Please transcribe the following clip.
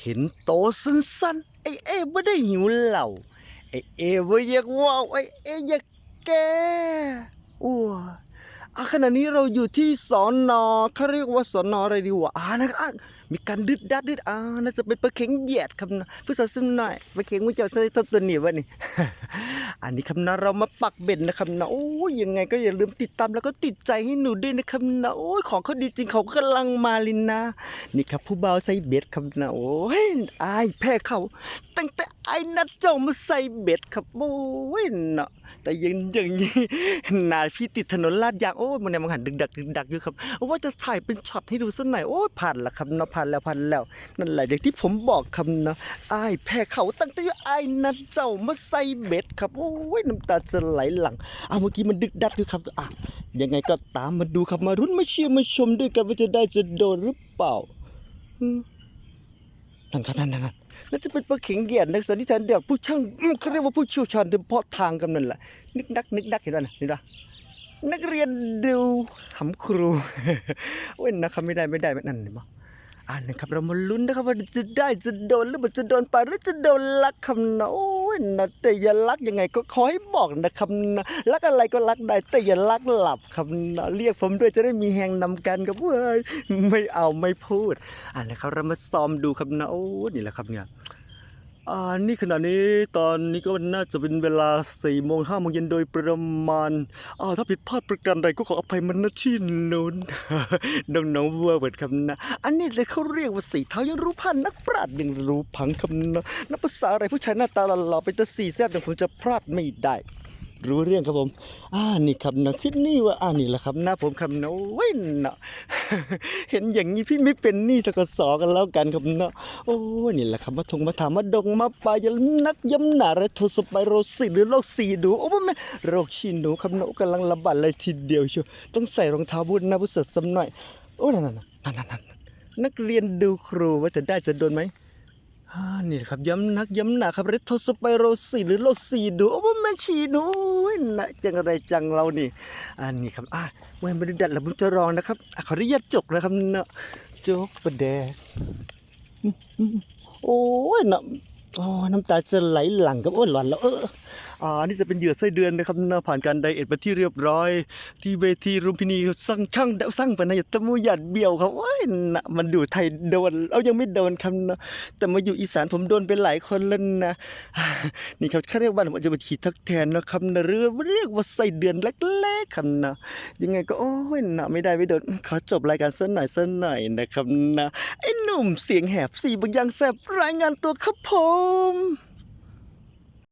เห็นโตสั้นๆไอ้เอไม่ได้หิวเหล่าไอ้เอไม่อยากว้าวไอ้เออยากแกอ้วอะขณะนี้เราอยู่ที่สอนอเขาเรียกว่าสอนออะไรดีวะอ่านะครับ มีการดึดดัดดึดอ่าน่าจะเป็นปลาเข็งเหยียดครับนะเพื่อสะสมหน่อยปลาเข็งมันจะใช้ตัวตัวนี้วะนี่ อันนี้คำนะเรามาปักเบ็ดนะครับนะโอ้ยยังไงก็อย่าลืมติดตามแล้วก็ติดใจให้หนูด้วยนะครับนะโอ้ยของเขาดีจริงเขากำลังมาลินนะนี่ครับผู้บ่าวใส่เบ็ดครับนะโอ้ยอายแพ้เขา ตั้งแต่ไอ้นัดเจ้ามาใส่เบ็ดครับโอ้ยเนาะแต่ยังอย่างนี้นายพี่ติดถนนลาดยางโอ้ยมันเนี่ยมันหันดึกดักดึกดักอยู่ครับว่าจะถ่ายเป็นช็อตให้ดูสักหน่อยโอ้ยผ่านละครับเนาะผ่านแล้วผ่านแล้ว นั่นแหละอย่างที่ผมบอกครับเนาะไอ้แพ้เขาตั้งแต่ไอ้นัดเจ้ามาใส่เบ็ดครับโอ้ยน้ำตาจะไหลหลังเอาเมื่อกี้มันดึกดักอยู่ครับอะยังไงก็ตามมาดูครับมารุ้นมาเชียร์มาชมด้วยกันว่าจะได้จะโดนหรือเปล่านั่นครับนั่นนั่นนั่นน่าจะเป็นปลาเข็งเหยียดนักสันนิษฐานเดียวผู้ช่างเขาเรียกว่าผู้เชี่ยวชาญเฉพาะทางกันนั่นแหละนึกนักนึกนักเห็นไหมนะนี่นะนักเรียนดูหำครูเว้นนะครับไม่ได้ไม่ได้ไม่นั่นเห็นปะ อ่านนะครับเรามาลุ้นนะครับว่าจะได้จะโดนหรือมันจะโดนปลาหรือจะโดนลักคำน้อยนะแต่อย่าลักยังไงก็ขอให้บอกนะครับนะลักอะไรก็ลักได้ แต่อย่าลักหลับคำนะเรียกผมด้วยจะได้มีแหงนำกันกับเว้ยไม่เอาไม่พูดอ่านะครับเรามาซ้อมดูครับนะโอ้นี่แหละครับเนี่ย อ่านี่ขณะนี้ตอนนี้ก็น่าจะเป็นเวลาสี่โมงห้าโมงเย็นโดยประมาณอ่าถ้าผิดพลาดประการใดก็ขออภัยมันนะที่นู้น น้องๆเวอร์เวิร์ดครับนะ อันนี้เลยเขาเรียกว่าสีเท้ายังรู้พันนักปราชญ์ยังรู้พังคำนะนักภาษาอะไรผู้ชายหน้าตาหล่อๆเป็นตาสีแซ่บอย่างผมจะพลาดไม่ได้ รู้เรื่องครับผม อ่านี่ครับนะคิดนี่ว่าอ่านี่แหละครับหน้าผมครับนะเว้นนะเห็นอย่างนี้พี่ไม่เป็นหนี้สกสกันแล้วกันครับนะโอ้นี่แหละครับมาทงมาถามมาดงมาปลายนักย้ำหนาและโทสไปโรสิหรือโรคสีดูโอ้ไม่โรคชีหนูครับนะกำลังระบาดเลยทีเดียวเชียวต้องใส่รองเท้าบูทนะผู้เสริฐสำหน่อยโอ้นั่นนั่นนั่นนั่นนั่นนักเรียนดูครูว่าจะได้จะโดนไหมอ่า นี่ครับย้ำนักย้ำหนาครับเรโทสไปโรสีหรือโรสีดูโอ้โหแม่ชีหนูนะจังอะไรจังเรานี่อันนี้ครับอะเมื่อไม่ได้ดัดแล้วผมจะรองนะครับอะขออนุญาตจกนะครับเนาะจกประแดโอ้ยเนาะโอ้น้ำตาจะไหลหลังกับโอ้ยหลอนแล้วเออ อ่านี่จะเป็นเหยื่อไส้เดือนนะครับนะผ่านการไดเอทมาที่เรียบร้อย ที่เวทีรุมพินีสร้างช่างเดาสร้างปนายตะมูหยัดเบี้ยวครับโอ้ยนะมันดูไทยโดนเอายังไม่โดนครับนะแต่มาอยู่อีสานผมโดนไปหลายคนแล้วนะนี่ครับเขาเรียกว่าผมจะมาขีดทักแทนนะครับนะเรือเรียกว่าใส่เดือนเล็กๆครับนะยังไงก็โอ้ยนะไม่ได้ไม่โดนขอจบรายการสักหน่อยสักหน่อยนะครับนะไอ้หนุ่มเสียงแหบสี่บางอย่างแสบรายงานตัวครับผม